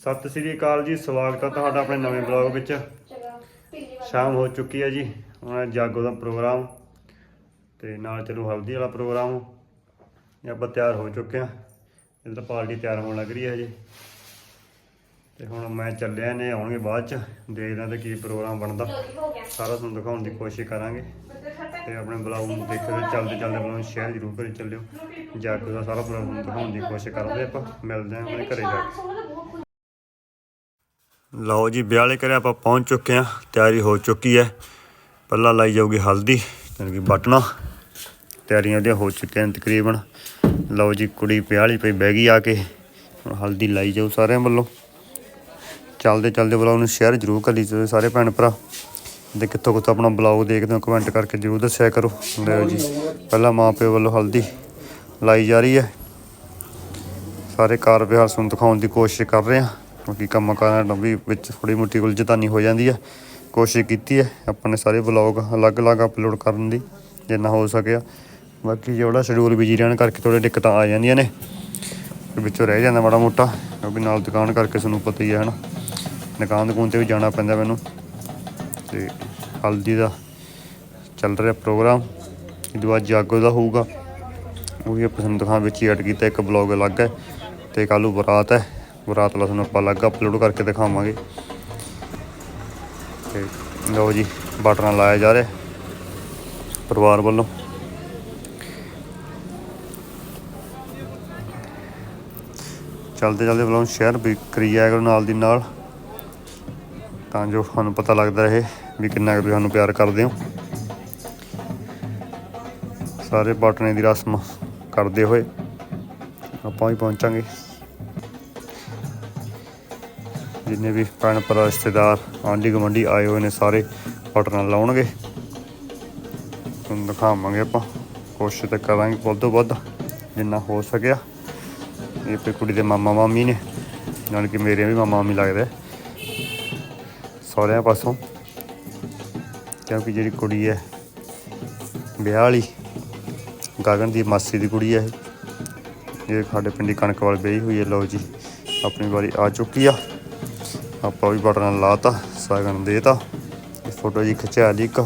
ਸਤਿ ਸ੍ਰੀ ਅਕਾਲ ਜੀ ਸਵਾਗਤ ਹੈ ਤੁਹਾਡਾ ਆਪਣੇ ਨਵੇਂ ਬਲੌਗ ਵਿੱਚ। ਸ਼ਾਮ ਹੋ ਚੁੱਕੀ ਹੈ ਜੀ ਹੁਣ ਜਾਗੋ ਦਾ ਪ੍ਰੋਗਰਾਮ। ਤੇ ਨਾਲ ਚੱਲੂ ਹਲਦੀ ਵਾਲਾ ਪ੍ਰੋਗਰਾਮ। ਇਹ ਆਪਾਂ ਤਿਆਰ ਹੋ ਚੁੱਕੇ ਹਾਂ ਇਧਰ ਪਾਰਟੀ ਤਿਆਰ ਹੋਣ ਲੱਗ ਰਹੀ ਹੈ ਜੀ ਤੇ ਹੁਣ ਮੈਂ ਚੱਲਿਆ ਨੇ ਆਉਣਗੇ ਬਾਅਦ ਚ। ਦੇਖਦੇ ਤੇ ਕੀ ਪ੍ਰੋਗਰਾਮ ਬਣਦਾ। ਸਾਰਾ ਤੁਹਾਨੂੰ ਦਿਖਾਉਣ ਦੀ ਕੋਸ਼ਿਸ਼ ਕਰਾਂਗੇ। ਤੇ ਆਪਣੇ ਬਲੌਗ ਨੂੰ ਦੇਖਦੇ ਚੱਲਦੇ ਚੱਲਦੇ ਬਲੌਗ ਸ਼ੇਅਰ ਜ਼ਰੂਰ ਕਰੀ ਚੱਲਿਓ। ਜਾਗੋ ਦਾ ਸਾਰਾ ਪ੍ਰੋਗਰਾਮ ਦਿਖਾਉਣ ਦੀ ਕੋਸ਼ਿਸ਼ ਕਰਾਂਗੇ ਆਪਾਂ। ਮਿਲਦੇ ਹਾਂ ਆਪਣੇ ਘਰੇ ਜਾ ਕੇ। ਲਓ ਜੀ ਵਿਆਹ ਵਾਲੇ ਆਪਾਂ ਪਹੁੰਚ ਚੁੱਕੇ ਹਾਂ, ਤਿਆਰੀ ਹੋ ਚੁੱਕੀ ਹੈ। ਪਹਿਲਾਂ ਲਾਈ ਜਾਊਗੀ ਹਲਦੀ ਯਾਨੀ ਕਿ ਬਟਨਾ। ਤਿਆਰੀਆਂ ਦੀਆਂ ਹੋ ਚੁੱਕੀਆਂ ਨੇ ਤਕਰੀਬਨ। ਲਓ ਜੀ, ਕੁੜੀ ਪਿਆਲੀ ਪਈ ਬਹਿ ਗਈ ਆ ਕੇ। ਹੁਣ ਹਲਦੀ ਲਾਈ ਜਾਊ ਸਾਰਿਆਂ ਵੱਲੋਂ। ਚੱਲਦੇ ਚੱਲਦੇ ਬਲੌਗ ਨੂੰ ਸ਼ੇਅਰ ਜ਼ਰੂਰ ਕਰੀ ਜਾਓ ਸਾਰੇ ਭੈਣ ਭਰਾ। ਤੇ ਕਿੱਥੋਂ ਕਿੱਥੋਂ ਆਪਣਾ ਬਲੌਗ ਦੇਖਦੇ ਹੋ ਕਮੈਂਟ ਕਰਕੇ ਜ਼ਰੂਰ ਦੱਸਿਆ ਕਰੋ। ਲਓ ਜੀ, ਪਹਿਲਾਂ ਮਾਂ ਪਿਓ ਵੱਲੋਂ ਹਲਦੀ ਲਾਈ ਜਾ ਰਹੀ ਹੈ। ਸਾਰੇ ਕਾਰ ਵਿਹਾਰ ਤੁਹਾਨੂੰ ਦਿਖਾਉਣ ਦੀ ਕੋਸ਼ਿਸ਼ ਕਰ ਰਹੇ ਹਾਂ। ਕਿਉਂਕਿ ਕੰਮਾਂ ਕਾਰਾਂ ਨੂੰ ਵੀ ਵਿੱਚ ਥੋੜੀ ਮੋਟੀ ਉਲਝਤਾਨੀ ਹੋ ਜਾਂਦੀ ਹੈ ਕੋਸ਼ਿਸ਼ ਕੀਤੀ ਹੈ ਆਪਣੇ ਸਾਰੇ ਬਲੌਗ ਅਲੱਗ-ਅਲੱਗ ਅਪਲੋਡ ਕਰਨ ਦੀ, ਜਿੰਨਾ ਹੋ ਸਕਿਆ। ਬਾਕੀ ਜਿਹੜਾ ਸ਼ਡਿਊਲ ਬਿਜ਼ੀ ਰਹਿਣ ਕਰਕੇ ਥੋੜੇ ਦਿੱਕਤਾਂ ਆ ਜਾਂਦੀਆਂ ਨੇ। ਵਿੱਚੋਂ ਰਹਿ ਜਾਂਦਾ ਮਾੜਾ ਮੋਟਾ ਕਿਉਂਕਿ ਨਾਲ ਦੁਕਾਨ ਕਰਕੇ ਤੁਹਾਨੂੰ ਪਤਾ ਹੀ ਹੈ ਹਨਾ। ਦੁਕਾਨ ਦੁਕਾਨ ਤੇ ਵੀ ਜਾਣਾ ਪੈਂਦਾ ਮੈਨੂੰ। ਤੇ ਹਲਦੀ ਦਾ ਚੱਲ ਰਿਹਾ ਪ੍ਰੋਗਰਾਮ। ਇਹਦੇ ਬਾਅਦ ਜਾਗੋ ਦਾ ਹੋਊਗਾ। ਉਹ ਵੀ ਆਪਾਂ ਤੁਹਾਨੂੰ ਦਿਖਾਉਣ ਵਿੱਚ ਹੀ ਐਡ ਕੀਤਾ ਇੱਕ ਬਲੌਗ ਅਲੱਗ ਹੈ। ਤੇ ਕੱਲ੍ਹ ਨੂੰ ਬਰਾਤ ਹੈ। ਬਰਾਤ ਵਾਲਾ ਤੁਹਾਨੂੰ ਆਪਾਂ ਅਲੱਗ ਅਪਲੋਡ ਕਰਕੇ ਦਿਖਾਵਾਂਗੇ। ਤੇ ਲਓ ਜੀ ਬਟਨਾ ਲਾਇਆ ਜਾ ਰਿਹਾ ਪਰਿਵਾਰ ਵੱਲੋਂ। ਚਲਦੇ ਚਲਦੇ ਵੱਲੋਂ ਸ਼ੇਅਰ ਵੀ ਕਰੀ ਜਾਇਆ ਕਰੋ ਨਾਲ ਦੀ ਨਾਲ। ਤਾਂ ਜੋ ਤੁਹਾਨੂੰ ਪਤਾ ਲੱਗਦਾ ਰਹੇ ਵੀ ਕਿੰਨਾ ਕੁ ਤੁਸੀਂ ਸਾਨੂੰ ਪਿਆਰ ਕਰਦੇ ਹੋ। ਸਾਰੇ ਬਟਨੇ ਦੀ ਰਸਮ ਕਰਦੇ ਹੋਏ ਆਪਾਂ ਵੀ ਪਹੁੰਚਾਂਗੇ। ਜਿੰਨੇ ਵੀ ਭੈਣ ਭਰਾ, ਰਿਸ਼ਤੇਦਾਰ, ਆਂਢੀ ਗੁਆਂਢੀ ਆਏ ਹੋਏ ਨੇ ਸਾਰੇ ਪਟਨਾ ਲਾਉਣਗੇ। ਤੁਹਾਨੂੰ ਦਿਖਾਵਾਂਗੇ ਆਪਾਂ। ਕੋਸ਼ਿਸ਼ ਤਾਂ ਕਰਾਂਗੇ ਵੱਧ ਤੋਂ ਵੱਧ, ਜਿੰਨਾ ਹੋ ਸਕਿਆ। ਇਹ ਤੇ ਕੁੜੀ ਦੇ ਮਾਮਾ ਮਾਮੀ ਨੇ, ਨਾਲ ਕਿ ਮੇਰੇ ਵੀ ਮਾਮਾ ਮਾਮੀ ਲੱਗਦਾ। ਸਹੁਰਿਆਂ ਪਾਸੋਂ। ਕਿਉਂਕਿ ਜਿਹੜੀ ਕੁੜੀ ਹੈ, ਵਿਆਹ ਵਾਲੀ, ਗਗਨ ਦੀ ਮਾਸੀ ਦੀ ਕੁੜੀ ਹੈ। ਇਹ ਇਹ ਸਾਡੇ ਪਿੰਡੀ ਕਣਕਵਾਲ ਵਿਆਹੀ ਹੋਈ ਹੈ, ਲਓ ਜੀ, ਆਪਣੀ ਵਾਰੀ ਆ ਚੁੱਕੀ ਆ। ਆਪਾਂ ਵੀ ਬਟਨ ਲਾਤਾ, ਸਾਗਨ ਦੇਤਾ ਇਹ ਫੋਟੋ ਜੀ ਖਿਚਾ ਲਈ ਇੱਕ।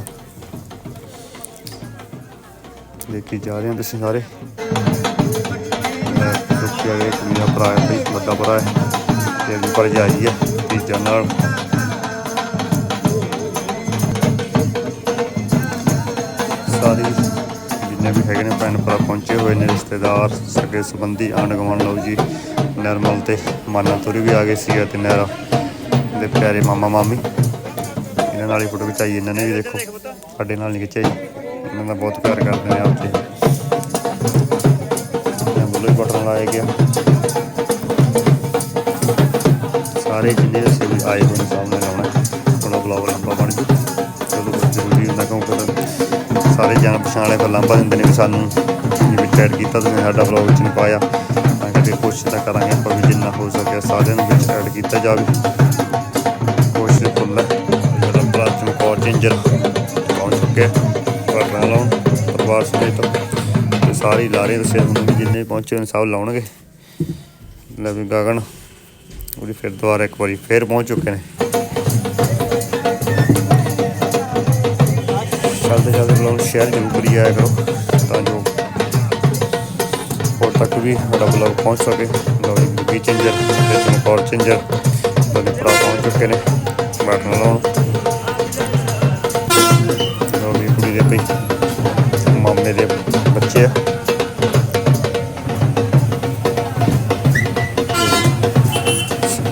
ਦੇਖੀ ਜਾ ਰਹੇ ਹੋ ਤੁਸੀਂ ਸਾਰੇ। ਮੈਂ ਸੁੱਕਿਆ ਕੁੜੀ ਦਾ ਭਰਾ ਹੈ ਬਈ ਵੱਡਾ ਭਰਾ ਹੈ, ਤੇ ਵੀ ਭਰਜਾਈ ਹੈ, ਤੀਜਾ ਨਾਲ। ਸਾਰੇ ਜਿੰਨੇ ਵੀ ਹੈਗੇ ਨੇ ਭੈਣ ਭਰਾ ਪਹੁੰਚੇ ਹੋਏ ਨੇ, ਰਿਸ਼ਤੇਦਾਰ, ਸਕੇ ਸੰਬੰਧੀ ਆਂਢ ਗੁਆਂਢ ਲਓ ਜੀ। ਨਰਮਲ ਤੇ ਮਾਨਾ ਤੁਰੀ ਵੀ ਆ ਗਏ ਸੀ ਤੇ ਨਹਿਰਾ ਦੇ ਪਿਆਰੇ ਮਾਮਾ ਮਾਮੀ। ਇਹਨਾਂ ਨਾਲ ਹੀ ਫੋਟੋ ਖਿਚਾਈ, ਇਹਨਾਂ ਨੇ ਵੀ ਦੇਖੋ। ਸਾਡੇ ਨਾਲ ਨਹੀਂ ਖਿਚਾਈ। ਇਹਨਾਂ ਦਾ ਬਹੁਤ ਪਿਆਰ ਕਰਦੇ ਨੇ ਆਪ ਤੇ ਮੈਂ ਬੋਲੋ ਹੀ ਬਟਨ ਲਾਇਆ ਗਿਆ। ਸਾਰੇ ਜਿੰਨੇ ਅਸੀਂ ਵੀ ਆਏ ਹੋਏ ਸਾਹਮਣੇ ਲਾਉਣਾ ਥੋੜਾ ਬਲੌਗ ਲੰਬਾ ਬਣ ਜੂ। ਚਲੋ ਜ਼ਰੂਰੀ ਹੁੰਦਾ ਕਿਉਂਕਿ ਸਾਰੇ ਜਾਣ ਪਛਾਣ ਵਾਲੇ ਫਿਰ ਲਾਂਭਾ ਦਿੰਦੇ ਨੇ ਵੀ ਸਾਨੂੰ ਵਿੱਚ ਐਡ ਕੀਤਾ ਤੁਸੀਂ ਸਾਡਾ ਬਲੌਗ ਵਿੱਚ ਨਹੀਂ ਪਾਇਆ। ਤਾਂ ਕਰਕੇ ਕੋਸ਼ਿਸ਼ ਤਾਂ ਕਰਾਂਗੇ ਆਪਾਂ ਵੀ ਜਿੰਨਾ ਹੋ ਸਕੇ ਸਾਰਿਆਂ ਨੂੰ ਵਿੱਚ ਐਡ ਕੀਤਾ ਜਾਵੇ। ਕੋਸ਼ਿਸ਼ ਫੁੱਲ ਹੈ ਜਿਹੜਾ ਪ੍ਰਾਚੀਨ ਪਹੁੰਚ ਚੁੱਕੇ। ਘਟਨਾ ਲਾਉਣ ਪਰਿਵਾਰ ਸਮੇਤ। ਤੇ ਸਾਰੇ ਲਾਰੇ ਦੱਸੇ ਹੁਣ ਵੀ ਜਿੰਨੇ ਪਹੁੰਚੇ ਨੇ, ਸਭ ਲਾਉਣਗੇ। ਲੈ ਵੀ ਗਗਨ, ਉਹਦੀ ਫਿਰ ਦੁਬਾਰਾ ਇੱਕ ਵਾਰੀ ਫੇਰ ਪਹੁੰਚ ਚੁੱਕੇ ਨੇ। ਚੱਲਦੇ ਚੱਲਦੇ ਬਲੌਗ ਸ਼ੇਅਰ ਜ਼ਰੂਰ ਕਰੀ ਜਾਇਆ ਕਰੋ, ਤਾਂ ਜੋ ਹੋਰ ਤੱਕ ਵੀ ਸਾਡਾ ਬਲੌਗ ਪਹੁੰਚ ਸਕੇ। ਲਓ ਜੀ ਵੀ ਚੇਂਜਰ ਤੇ ਤੁਹਾਨੂੰ ਚੇਂਜਰ ਦੋਨੇ ਭਰਾ ਪਹੁੰਚ ਚੁੱਕੇ ਨੇ ਬਟਨ ਲਾਉਣ ਲਓ ਵੀ ਕੁੜੀ ਦੇ ਭਈ, ਮਾਮੇ ਦੇ ਬੱਚੇ ਆ।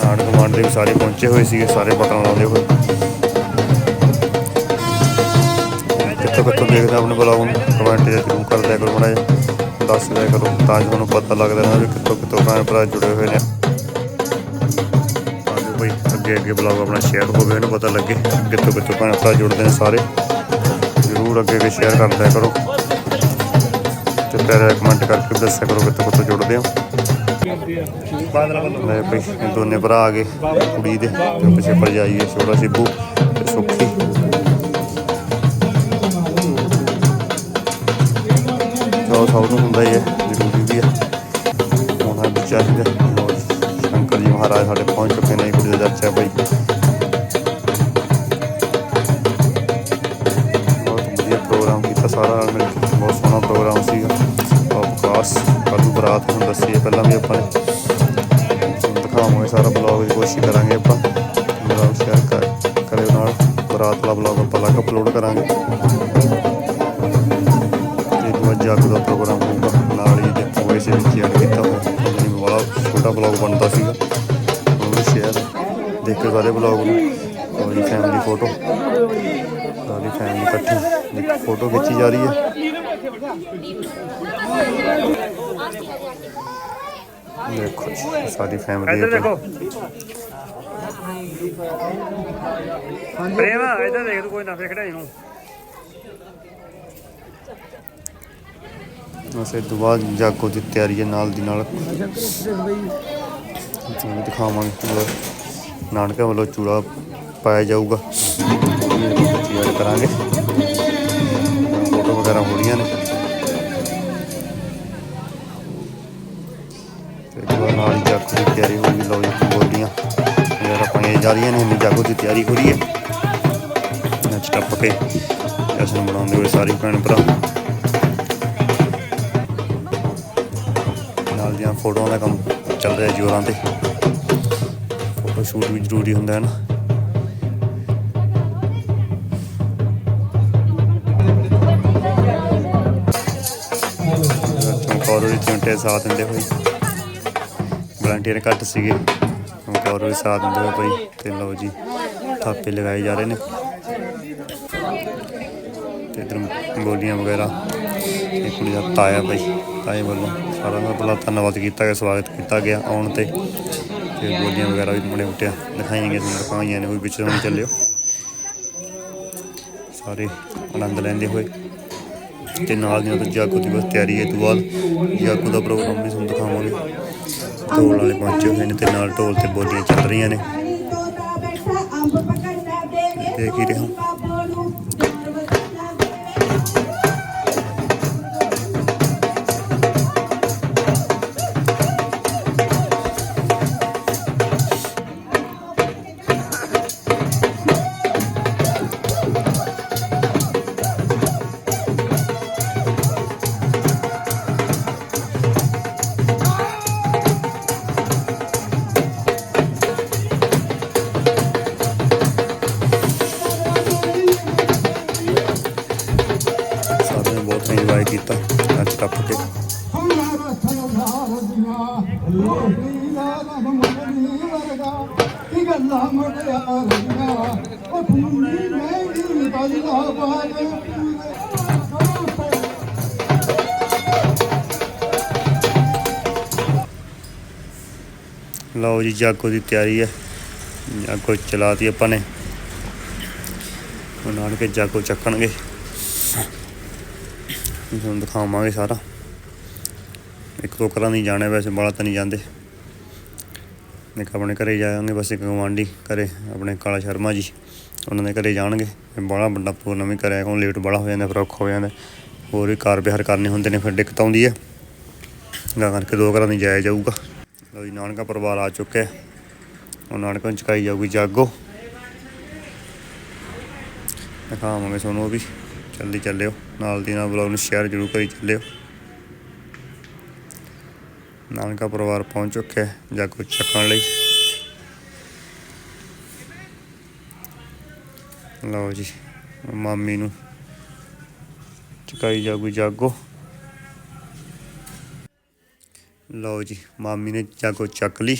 ਨਾੜ ਕਮਾਂਡ ਦੇ ਵੀ ਸਾਰੇ ਪਹੁੰਚੇ ਹੋਏ ਸੀਗੇ, ਸਾਰੇ ਬਟਨ ਲਾਉਂਦੇ ਹੋਏ। ਕਿੱਥੋਂ ਕਿੱਥੋਂ ਦੇਖਦੇ ਆਪਣੇ ਬਲੌਗ ਨੂੰ? ਕਮੈਂਟ ਤੇ ਜ਼ਰੂਰ ਕਰ ਦਿਆ ਕਰੋ ਮਾੜਾ ਦੱਸ ਦਿਆ ਕਰੋ, ਤਾਂ ਜੋ ਤੁਹਾਨੂੰ ਪਤਾ ਲੱਗਦਾ ਨਾ ਵੀ ਕਿੱਥੋਂ ਕਿੱਥੋਂ ਭੈਣ ਭਰਾ ਜੁੜੇ ਹੋਏ ਨੇ। ਅੱਗੇ ਅੱਗੇ ਬਲੌਗ ਆਪਣਾ ਸ਼ੇਅਰ ਹੋਵੇ ਇਹਨੂੰ ਪਤਾ ਲੱਗੇ ਕਿੱਥੋਂ ਕਿੱਥੋਂ ਭੈਣ ਭਰਾ ਜੁੜਦੇ ਨੇ ਸਾਰੇ। ਜ਼ਰੂਰ ਅੱਗੇ ਅੱਗੇ ਸ਼ੇਅਰ ਕਰ ਕਰੋ। ਤੇ ਪਿਆਰਾ ਕਮੈਂਟ ਕਰਕੇ ਦੱਸਿਆ ਕਰੋ ਕਿੱਥੋਂ ਕਿੱਥੋਂ ਜੁੜਦੇ ਹੋ। ਲੈ ਬਈ ਦੋਨੇ ਭਰਾ ਆ ਗਏ, ਕੁੜੀ ਦੇ, ਤੇ ਪਿੱਛੇ ਭਰਜਾਈ ਹੈ ਛੋਟਾ ਸਿੱਬੂ ਤੇ ਸੁੱਖੀ। ਜੋ ਸਭ ਨੂੰ ਹੁੰਦਾ ਹੀ ਹੈ, ਜ਼ਰੂਰੀ ਵੀ ਹੈ ਹੋਣਾ ਵੀ ਚਾਹੀਦਾ। ਸ਼ੰਕਰ ਜੀ ਮਹਾਰਾਜ ਸਾਡੇ ਪਹੁੰਚ ਚੁੱਕੇ ਨੇ ਕੁੜੀ ਦਾ ਚਾਚਾ ਭਾਈ ਬਹੁਤ ਵਧੀਆ ਪ੍ਰੋਗਰਾਮ ਕੀਤਾ ਸਾਰਾ ਨਾਲ ਮਿਲ ਕੇ। ਬਹੁਤ ਸੋਹਣਾ ਪ੍ਰੋਗਰਾਮ ਸੀਗਾ। ਆਫ ਕੋਰਸ ਕੱਲ ਬਰਾਤ ਨੂੰ ਦੱਸੀਏ ਪਹਿਲਾਂ ਵੀ ਆਪਾਂ ਦਿਖਾਵਾਂਗੇ ਸਾਰਾ ਬਲੌਗ ਦੀ ਕੋਸ਼ਿਸ਼ ਕਰਾਂਗੇ ਆਪਾਂ। ਬਲੌਗ ਸ਼ੇਅਰ ਕਰ ਕਰੇ ਨਾਲ। ਬਰਾਤ ਵਾਲਾ ਬਲੌਗ ਆਪਾਂ ਲੱਗ ਅਪਲੋਡ ਕਰਾਂਗੇ। ਇੱਕ ਵਾਰ ਜਾਗ ਦਾ ਪ੍ਰੋਗਰਾਮ ਹੋਊਗਾ। ਨਾਲ ਹੀ ਜਿੱਥੇ ਵੈਸੇ ਵੀ ਕੀਤਾ। ਛੋਟਾ ਬਲੌਗ ਬਣਦਾ ਸੀਗਾ। ਉਹ ਵੀ ਸ਼ੇਅਰ ਦੇਖੋ ਸਾਰੇ ਬਲੌਗ ਨੂੰ। ਉਹਦੀ ਫੈਮਿਲੀ ਫੋਟੋ ਸਾਰੀ ਫੈਮਿਲੀ ਇਕੱਠੀ ਇੱਕ ਫੋਟੋ ਖਿੱਚੀ ਜਾ ਰਹੀ ਹੈ। ਦੇਖੋ ਜੀ, ਸਾਰੀ ਫੈਮਿਲੀ ਇੱਧਰ ਦੇਖੋ। ਪ੍ਰੇਮ ਇੱਧਰ ਦੇਖ ਤੂੰ ਕੋਈ ਨਾ ਫੇਕੜਾ ਇਹਨੂੰ ਉਸੇ ਤੋਂ ਬਾਅਦ ਜਾਗੋ ਦੀ ਤਿਆਰੀ ਹੈ ਨਾਲ ਦੀ ਨਾਲ। ਤੁਹਾਨੂੰ ਦਿਖਾਵਾਂਗੇ ਪੂਰਾ ਨਾਨਕਾ ਵੱਲੋਂ ਚੂੜਾ ਪਾਇਆ ਜਾਊਗਾ। ਤਿਆਰ ਕਰਾਂਗੇ। ਫੋਟੋ ਵਗੈਰਾ ਹੋ ਰਹੀਆਂ ਨੇ। ਤੇ ਇਸ ਨਾਲ ਜਾਗੋ ਦੀ ਤਿਆਰੀ ਹੋਊਗੀ ਲਓ ਜੀ, ਬੋਲੀਆਂ। ਵਗੈਰਾ ਪਾਈਆਂ ਜਾ ਰਹੀਆਂ ਨੇ, ਇੰਨੀ ਜਾਗੋ ਦੀ ਤਿਆਰੀ ਹੋ ਰਹੀ ਹੈ। ਨੱਚ ਟੱਪ ਕੇ। ਜਸ਼ਨ ਬਣਾਉਂਦੇ ਹੋਏ ਸਾਰੀ ਭੈਣ ਭਰਾ। ਫੋਟੋਆਂ ਦਾ ਕੰਮ ਚੱਲ ਰਿਹਾ ਜੋਰਾਂ ਤੇ। ਫੋਟੋ ਸ਼ੂਟ ਵੀ ਜ਼ਰੂਰੀ ਹੁੰਦਾ ਹੈ ਨਾ। ਚਮਕੌਰ ਦੀ ਚਿੰਟੇ ਸਾਥ ਦਿੰਦੇ ਹੋਏ। ਵਲੰਟੀਅਰ ਘੱਟ ਸੀਗੇ। ਚਮਕੌਰ ਵੀ ਸਾਥ ਦਿੰਦੇ ਹੋਏ ਭਾਈ ਤੇ ਲਓ ਜੀ, ਥਾਪੇ ਲਗਾਏ ਜਾ ਰਹੇ ਨੇ। ਤੇ ਇਧਰ ਗੋਲੀਆਂ ਵਗੈਰਾ। ਇਹ ਕੁੜੀ ਦਾ ਤਾਇਆ ਭਾਈ, ਤਾਏ ਵੱਲੋਂ। ਸਾਰਿਆਂ ਦਾ ਬੜਾ ਧੰਨਵਾਦ ਕੀਤਾ ਗਿਆ, ਸਵਾਗਤ ਕੀਤਾ ਗਿਆ ਆਉਣ ਤੇ। ਤੇ ਬੋਲੀਆਂ ਵਗੈਰਾ ਵੀ ਮੁੰਡੇ ਮੁੱਟਿਆ ਦਿਖਾਈਆਂ ਗਈਆਂ ਤੁਹਾਨੂੰ ਦਿਖਾਈਆਂ ਨੇ, ਉਹ ਵਿੱਚ ਪਿੱਛੇ ਨੂੰ ਚੱਲਿਓ। ਸਾਰੇ ਆਨੰਦ ਲੈਂਦੇ ਹੋਏ। ਤੇ ਨਾਲ ਦੀ ਤੋਂ ਜਾਗੋ ਦੀ ਬਸ ਤਿਆਰੀ ਹੈ ਤੋਂ ਬਾਅਦ ਜਾਗੋ ਦਾ ਪ੍ਰੋਗਰਾਮ ਵੀ ਤੁਹਾਨੂੰ ਦਿਖਾਵਾਂਗੇ। ਢੋਲ ਵਾਲੇ ਪਹੁੰਚੇ ਹੋਏ ਨੇ ਤੇ ਨਾਲ ਢੋਲ ਤੇ ਬੋਲੀਆਂ ਚੱਲ ਰਹੀਆਂ ਨੇ। ਦੇਖ ਹੀ ਰਿਹਾ ਸਾਰਿਆਂ ਬਹੁਤ ਇੰਜੋਏ ਕੀਤਾ ਅੱਜ ਟੱਪ ਕੇ ਲਓ ਜੀ ਜਾਗੋ ਦੀ ਤਿਆਰੀ ਹੈ ਜਾਗੋ ਚਲਾਤੀ ਆਪਾਂ ਨੇ ਹੁਣ ਆਣ ਕੇ ਜਾਗੋ ਚੱਕਣਗੇ ਤੁਹਾਨੂੰ ਦਿਖਾਵਾਂਗੇ ਸਾਰਾ। ਇੱਕ ਦੋ ਘਰਾਂ ਨਹੀਂ ਜਾਣਾ ਵੈਸੇ ਬਾਲਾ ਤਾਂ ਨਹੀਂ ਜਾਂਦੇ। ਇੱਕ ਆਪਣੇ ਘਰੇ ਜਾਵਾਂਗੇ, ਬਸ ਇੱਕ ਗਵਾਂਢੀ ਘਰੇ, ਆਪਣੇ ਕਾਲਾ ਸ਼ਰਮਾ ਜੀ, ਉਹਨਾਂ ਦੇ ਘਰੇ ਜਾਣਗੇ। ਬਾਲਾ ਵੱਡਾ ਪ੍ਰੋਗਰਾਮ ਵੀ ਕਰਿਆ ਕੋਲ ਲੇਟ ਬਾਲਾ ਹੋ ਜਾਂਦਾ, ਫਿਰ ਔਖਾ ਹੋ ਜਾਂਦਾ। ਹੋਰ ਵੀ ਕਾਰ ਵਿਹਾਰ ਕਰਨੇ ਹੁੰਦੇ ਨੇ, ਫਿਰ ਦਿੱਕਤ ਆਉਂਦੀ ਹੈ। ਤਾਂ ਕਰਕੇ ਦੋ ਘਰਾਂ ਨਹੀਂ ਜਾਇਆ ਜਾਊਗਾ ਲਓ ਜੀ, ਨਾਨਕਾ ਪਰਿਵਾਰ ਆ ਚੁੱਕਿਆ ਉਹ ਨਾਨਕਾਂ ਨੂੰ ਚੁਕਾਈ ਜਾਊਗੀ ਜਾਗੋ। ਦਿਖਾਵਾਂਗੇ ਤੁਹਾਨੂੰ ਉਹ ਵੀ। ਜਲਦੀ ਚੱਲਿਓ। ਨਾਲ ਦੀ ਨਾਲ ਬਲੌਗ ਨੂੰ ਸ਼ੇਅਰ ਜ਼ਰੂਰ ਕਰੀ ਚੱਲਿਓ। ਨਾਨਕਾ ਪਰਿਵਾਰ ਪਹੁੰਚ ਚੁੱਕਿਆ ਹੈ ਜਾਗੋ ਚੱਕਣ ਲਈ। ਲਓ ਜੀ, ਮਾਮੀ ਨੂੰ ਚੁਕਾਈ ਜਾਊਗੀ ਜਾਗੋ। ਲਓ ਜੀ, ਮਾਮੀ ਨੇ ਜਾਗੋ ਚੱਕ ਲਈ।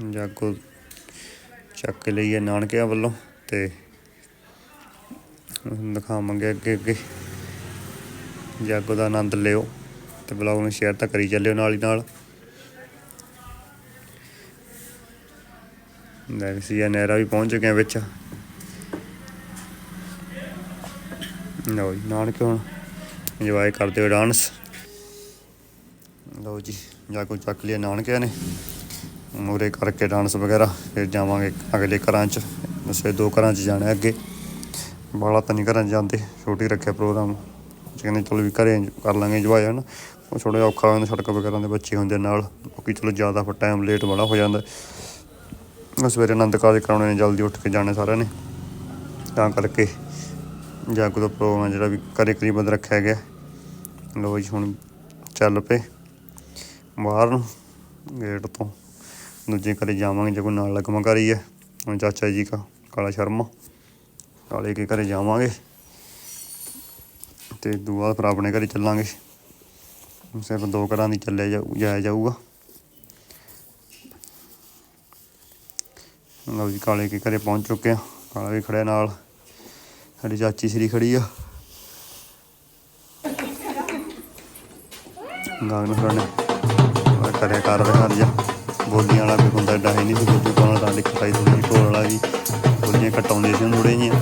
ਜਾਗੋ ਚੱਕ ਕੇ ਲਈ ਹੈ ਨਾਨਕਿਆਂ ਵੱਲੋਂ ਤੇ ਦਿਖਾਵਾਂਗੇ ਅੱਗੇ ਅੱਗੇ। ਜਾਗੋ ਦਾ ਆਨੰਦ ਲਿਓ ਤੇ ਬਲੌਗ ਨੂੰ ਸ਼ੇਅਰ ਤਾਂ ਕਰੀ ਚੱਲਿਓ ਨਾਲ ਹੀ ਨਾਲ। ਨੈਕਸੀ ਨਹਿਰਾ ਵੀ ਪਹੁੰਚ ਚੁੱਕੇ ਆ ਵਿੱਚ। ਲਓ ਜੀ, ਨਾਨਕੇ ਹੁਣ ਇੰਜੋਏ ਕਰਦੇ ਹੋ ਡਾਂਸ ਲਓ ਜੀ, ਜਾਗੋ ਚੱਕ ਲਿਆ ਨਾਨਕਿਆਂ ਨੇ। ਮੂਰੇ ਕਰਕੇ ਡਾਂਸ ਵਗੈਰਾ, ਫਿਰ ਜਾਵਾਂਗੇ ਅਗਲੇ ਘਰਾਂ 'ਚ ਉਸੇ ਦੋ ਘਰਾਂ 'ਚ ਜਾਣਾ ਅੱਗੇ। ਬਾਲਾ ਤਾਂ ਨਹੀਂ ਘਰਾਂ 'ਚ ਜਾਂਦੇ, ਛੋਟੀ ਰੱਖਿਆ ਪ੍ਰੋਗਰਾਮ ਕਹਿੰਦੇ ਚਲੋ ਵੀ ਘਰੇ ਕਰ ਲਾਂਗੇ ਇੰਜੋਏ ਹਨ। ਉਹ ਥੋੜਾ ਜਿਹਾ ਔਖਾ ਹੋ ਜਾਂਦਾ ਸੜਕ ਵਗੈਰਾ ਦੇ ਬੱਚੇ ਹੁੰਦੇ ਨਾਲ, ਬਾਕੀ ਚਲੋ ਜ਼ਿਆਦਾ ਫਿਰ ਟਾਈਮ ਲੇਟ ਬੜਾ ਹੋ ਜਾਂਦਾ। ਸਵੇਰੇ ਆਨੰਦ ਕਾਰਜ ਕਰਾਉਣੇ ਨੇ, ਜਲਦੀ ਉੱਠ ਕੇ ਜਾਣੇ ਸਾਰਿਆਂ ਨੇ। ਤਾਂ ਕਰਕੇ ਜਾਂ ਦਾ ਪ੍ਰੋਗਰਾਮ ਜਿਹੜਾ ਵੀ ਘਰੇ ਕਰੀਬਨ ਰੱਖਿਆ ਗਿਆ। ਲੋ ਜੀ ਹੁਣ ਚੱਲ ਪਏ ਬਾਹਰ ਨੂੰ ਗੇਟ ਤੋਂ। ਦੂਜੇ ਘਰੇ ਜਾਵਾਂਗੇ, ਜੇ ਕੋਈ ਨਾਲ ਲੱਗਮਾ ਕਰੀ ਹੈ ਹੁਣ ਚਾਚਾ ਜੀ ਕਾ, ਕਾਲਾ ਸ਼ਰਮਾ। ਕਾਲੇ ਕੇ ਘਰੇ ਜਾਵਾਂਗੇ। ਤੇ ਦੁਆ ਫਿਰ ਆਪਣੇ ਘਰੇ ਚੱਲਾਂਗੇ। ਸਿਰਫ ਦੋ ਘਰਾਂ ਦੀ ਚੱਲਿਆ ਜਾਊ, ਜਾਇਆ ਜਾਊਗਾ। ਲਓ ਜੀ, ਕਾਲੇ ਕੇ ਘਰੇ ਪਹੁੰਚ ਚੁੱਕੇ ਆ ਕਾਲਾ ਵੀ ਖੜਿਆ ਨਾਲ। ਸਾਡੀ ਚਾਚੀ ਸ੍ਰੀ ਖੜੀ ਆ। ਗਾਗਨ ਖੜਨੇ ਉਹ ਕਰਿਆ ਕਰ ਰਿਹਾ ਹਰ ਬੋਲੀਆਂ ਵਾਲਾ ਕੋਈ ਹੁੰਦਾ ਏਡਾ ਹੈ ਨਹੀਂ ਸੀ ਬੋਲੀ ਪਾਉਣ ਦਾ ਦਿੱਕਤ ਆਈ ਥੋੜੀ ਢੋਲ ਵਾਲਾ ਵੀ ਬੋਲੀਆਂ ਕਟਾਉਂਦੇ ਸੀ ਥੋੜੇ ਜਿਹੀਆਂ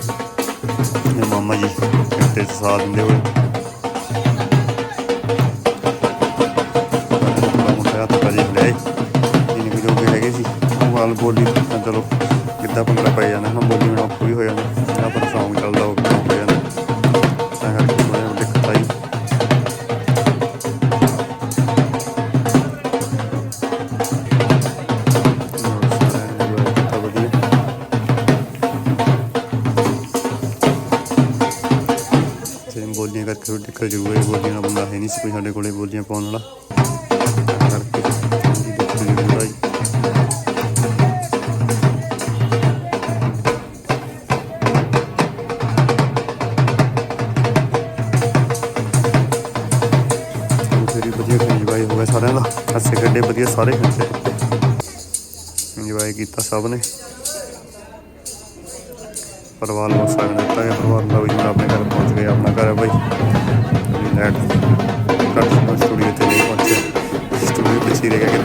ਮੇਰੇ ਮਾਮਾ ਜੀ ਤੇ ਸਾਥ ਦਿੰਦੇ ਹੋਏ ਬੋਲੀਆਂ ਦਿੱਕਤ ਜ਼ਰੂਰ ਹੈ ਬੋਲੀਆਂ ਨਾਲ ਬੰਦਾ ਹੈ ਨਹੀਂ ਸੀ ਕੋਈ ਸਾਡੇ ਕੋਲੇ ਬੋਲੀਆਂ ਪਾਉਣ ਵਾਲਾ। ਕਰਕੇ ਥੋੜ੍ਹੀ ਦਿੱਕਤ ਜ਼ਰੂਰ ਆਈ ਫਿਰ ਵਧੀਆ ਇੰਜੋਏ ਹੋ ਗਿਆ ਸਾਰਿਆਂ ਦਾ। ਹੱਸੇ ਖੇਡੇ ਵਧੀਆ ਸਾਰੇ। ਹੱਸੇ ਇੰਜੋਏ ਕੀਤਾ ਸਭ ਨੇ। ਪਰਿਵਾਰ ਨੂੰ ਸਾਗ ਦਿੱਤਾ ਗਿਆ, ਪਰਿਵਾਰ ਦਾ ਵੀ ਆਪਣੇ ਘਰ ਪਹੁੰਚ ਗਿਆ, ਆਪਣਾ ਘਰ ਹੈ ਬਾਈ। ਲੈਟ ਕੱਟ ਸਟੂਡੀਓ ਤੇ ਨਹੀਂ ਪਹੁੰਚੇ ਸਟੂਡੀਓ 'ਤੇ ਪਿੱਛੇ ਰਹਿ ਗਿਆ ਕਿ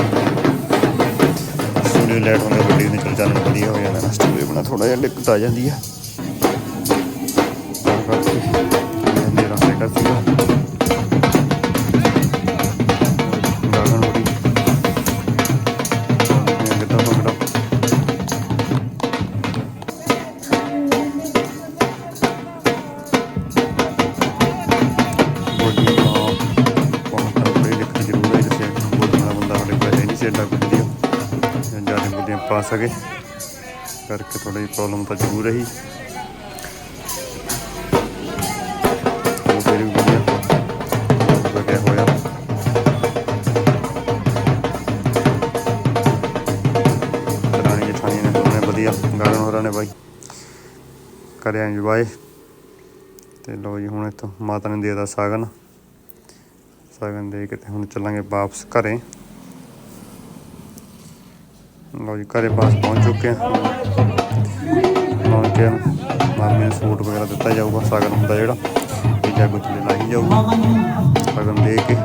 ਸਟੂਡੀਓ ਲੈਟ ਹੋਣੇ ਗੱਡੀ ਨੇ ਚੱਲ ਚੱਲਣ ਵਧੀਆ ਹੋ ਜਾਣਾ। ਸਟੂਡੀਓ ਬਣਾ ਥੋੜਾ ਜਿਹਾ ਦਿੱਕਤ ਆ ਜਾਂਦੀ ਹੈ ਮੇਰਾ ਸੈਟਅਪ ਸੀਗਾ। ਸਕੇ। ਕਰਕੇ ਥੋੜੀ ਜਿਹੀ ਪ੍ਰੋਬਲਮ ਤਾਂ ਜ਼ਰੂਰ ਰਹੀ। ਉਹ ਫਿਰ ਵੀ ਵਧੀਆ। ਵਧੀਆ ਹੋਇਆ। ਰਾਣੀ ਜਠਾਣੀ ਨੇ ਦੋਨੇ ਵਧੀਆ ਗਾਣਾ ਹੋਰਾਂ ਨੇ ਬਾਈ। ਕਰਿਆ ਇੰਜੋਏ ਤੇ ਲੋ ਜੀ, ਹੁਣ ਇੱਥੋਂ ਮਾਤਾ ਨੇ ਦੇ ਦਿੱਤਾ ਸਾਗਨ। ਸਾਗਨ ਦੇ ਕੇ ਤੇ ਹੁਣ ਚੱਲਾਂਗੇ ਵਾਪਸ ਘਰੇ। ਲੋ ਜੀ, ਘਰੇ ਪਾਸ ਪਹੁੰਚ ਚੁੱਕੇ ਹਾਂ। ਹੁਣ ਕਿ ਮਾਮੇ ਨੂੰ ਸੂਟ ਵਗੈਰਾ ਦਿੱਤਾ ਜਾਊਗਾ, ਸਗਨ ਹੁੰਦਾ ਜਿਹੜਾ ਇਹ ਜਾਗੋ ਚਲੇ ਲਾਈ ਜਾਊਗੀ, ਸਗਨ ਦੇ ਕੇ।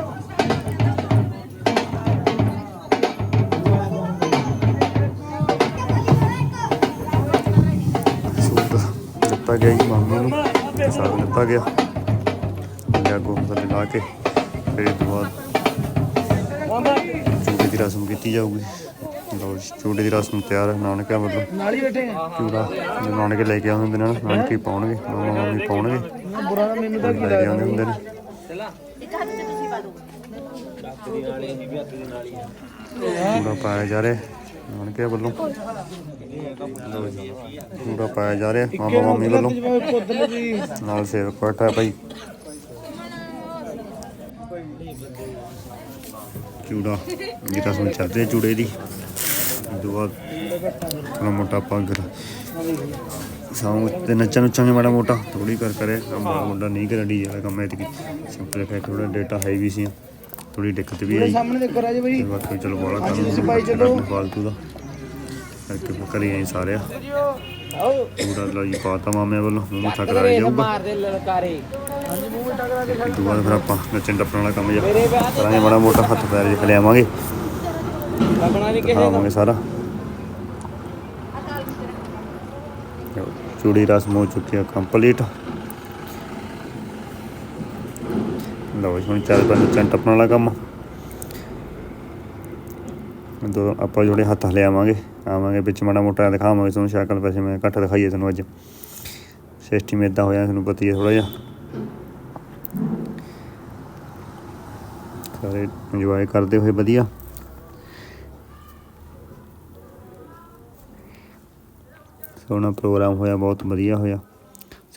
ਸੂਟ ਦਿੱਤਾ ਗਿਆ ਜੀ ਮਾਮੇ ਨੂੰ, ਸਗਨ ਦਿੱਤਾ ਗਿਆ। ਜਾਗੋ ਥੱਲੇ ਲਾ ਕੇ, ਫਿਰ ਇਹ ਤੋਂ ਬਾਅਦ ਚੂੜੇ ਦੀ ਰਸਮ ਕੀਤੀ ਜਾਊਗੀ। ਜੀ ਚੂੜੇ ਦੀ ਰਸਮ ਤਿਆਰ ਹੈ ਨਾਨਕਿਆਂ ਵੱਲੋਂ। ਨਾਲ ਹੀ ਬੈਠੇ ਆ? ਚੂੜਾ ਜੋ ਨਾਨਕੇ ਲੈ ਕੇ ਆਉਂਦੇ ਹੁੰਦੇ ਨੇ ਨਾ ਨਾਨਕੇ ਹੀ ਪਾਉਣਗੇ ਮਾਮਾ ਮਾਮੀ ਪਾਉਣਗੇ। ਬੁਰਾ ਤਾਂ ਮੈਨੂੰ ਤਾਂ ਲੈ ਕੇ ਆਉਂਦੇ ਹੁੰਦੇ ਨੇ। ਚੂੜਾ ਪਾਇਆ ਜਾ ਰਿਹਾ ਨਾਨਕੇ ਵੱਲੋਂ। ਚੂੜਾ ਪਾਇਆ ਜਾ ਰਿਹਾ ਮਾਮਾ ਮਾਮੀ ਵੱਲੋਂ। ਕੁੱਦਲ ਨਾਲ ਸੇਵਕ ਬੈਠਾ ਹੈ ਭਾਈ। ਚੂੜਾ ਇਹ ਤਾਂ ਸੁਣ ਚੱਲਦੇ ਚੂੜੇ ਦੀ। ਦੁਆ ਥੋੜਾ ਮੋਟਾ ਪੱਗ ਸਾਉਂ ਤੇ ਨੱਚਣ ਨੁੱਚਾਂਗੇ ਮਾੜਾ ਮੋਟਾ ਥੋੜੀ ਕਰ ਕਰੇ। ਮਾੜਾ ਮੋਟਾ ਨਹੀਂ ਕਰਨ ਦੀ ਵਾਲਾ ਕੰਮ ਹੈ ਤੇ ਸਿੰਪਲ ਹੈ ਥੋੜਾ ਡੇਟਾ ਹੈ ਵੀ ਸੀ। ਥੋੜੀ ਦਿੱਕਤ ਵੀ ਆਈ। ਸਾਹਮਣੇ ਦੇਖੋ ਰਾਜੇ ਬਾਈ। ਤੇ ਬਾਕੀ ਚਲੋ ਬੋਲਾ ਕੰਮ ਤੁਸੀਂ ਚਲੋ। ਫਾਲਤੂ ਦਾ। ਕਰਕੇ ਫਿਰ ਘਰੇ ਆਏ ਸਾਰੇ ਆ ਆਓ। ਪੂਰਾ ਲਓ ਜੀ ਪਾਤਾ ਮਾਮੇ ਵੱਲੋਂ। ਮੂੰਹ ਮੱਥਾ ਕਰਾਇਆ ਜਾਊਗਾ। ਮਾਰਦੇ ਲਲਕਾਰੇ। ਹਾਂਜੀ ਮੂੰਹ ਮਿੱਠਾ ਕਰਾ ਤੇ ਦੁਆ ਫਿਰ ਆਪਾਂ ਨੱਚਣ ਟੱਪਣ ਵਾਲਾ ਕੰਮ ਜਾ ਕਰਾਂਗੇ। ਮਾੜਾ ਮੋਟਾ ਹੱਥ ਪੈਰ ਜਿਹਾ ਲਿਆਵਾਂਗੇ। ਲੱਗਣਾ ਨਹੀਂ ਕਿਸੇ ਆਵਾਂਗੇ ਸਾਰਾ। ਚੂੜੀ ਰਸਮ ਹੋ ਚੁੱਕੀ ਹੈ ਕੰਪਲੀਟ ਲਓ ਜੀ, ਹੁਣ ਚੱਲ ਪੈਂਦਾ ਨੱਚਣ ਟੱਪਣ ਵਾਲਾ ਕੰਮ। ਦੋ ਆਪਾਂ ਜੋੜੇ ਹੱਥ ਲਿਆਵਾਂਗੇ ਆਵਾਂਗੇ। ਵਿੱਚ ਮਾੜਾ ਮੋਟਾ ਦਿਖਾਵਾਂਗੇ ਤੁਹਾਨੂੰ ਸ਼ਕਲ ਵੈਸੇ ਮੈਂ ਘੱਟ ਦਿਖਾਈਏ ਤੁਹਾਨੂੰ ਅੱਜ। ਸਿਸਟਮ ਇਦਾਂ ਹੋਇਆ ਤੁਹਾਨੂੰ ਪਤਾ ਹੀ ਹੈ ਥੋੜਾ ਜਿਹਾ। ਸਾਰੇ ਇੰਜੋਏ ਕਰਦੇ ਹੋਏ ਵਧੀਆ। ਸੋਹਣਾ ਪ੍ਰੋਗਰਾਮ ਹੋਇਆ, ਬਹੁਤ ਵਧੀਆ ਹੋਇਆ।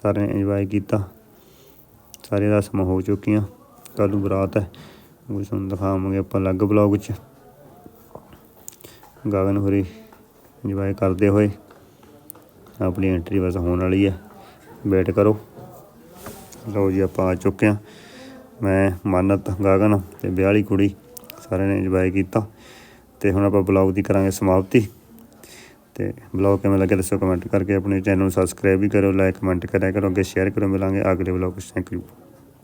ਸਾਰਿਆਂ ਨੇ ਇੰਜੋਏ ਕੀਤਾ। ਸਾਰੇ ਰਸਮਾਂ ਹੋ ਚੁੱਕੀਆਂ। ਕੱਲ੍ਹ ਨੂੰ ਬਰਾਤ ਹੈ। ਉਹ ਤੁਹਾਨੂੰ ਦਿਖਾਵਾਂਗੇ ਆਪਾਂ ਅਲੱਗ ਬਲੌਗ 'ਚ। ਗਗਨ ਹੋਰੀ ਇੰਜੋਏ ਕਰਦੇ ਹੋਏ। ਆਪਣੀ ਐਂਟਰੀ ਬਸ ਹੋਣ ਵਾਲੀ ਹੈ। ਵੇਟ ਕਰੋ। ਲਓ ਜੀ, ਆਪਾਂ ਆ ਚੁੱਕੇ ਹਾਂ। ਮੈਂ, ਮਾਨਤ, ਗਗਨ ਤੇ ਵਿਆਹ ਵਾਲੀ ਕੁੜੀ ਸਾਰਿਆਂ ਨੇ ਇੰਜੋਏ ਕੀਤਾ। ਤੇ ਹੁਣ ਆਪਾਂ ਬਲੌਗ ਦੀ ਕਰਾਂਗੇ ਸਮਾਪਤੀ। ਤੇ ਬਲੌਗ ਕਿਵੇਂ ਲੱਗਿਆ ਦੱਸੋ ਕਮੈਂਟ ਕਰਕੇ ਆਪਣੇ ਚੈਨਲ ਨੂੰ ਸਬਸਕ੍ਰਾਈਬ ਵੀ ਕਰੋ ਲਾਈਕ ਕਮੈਂਟ ਕਰਿਆ ਕਰੋ, ਅੱਗੇ ਸ਼ੇਅਰ ਕਰੋ ਮਿਲਾਂਗੇ ਅਗਲੇ ਬਲੌਗ ਵਿੱਚ। Thank you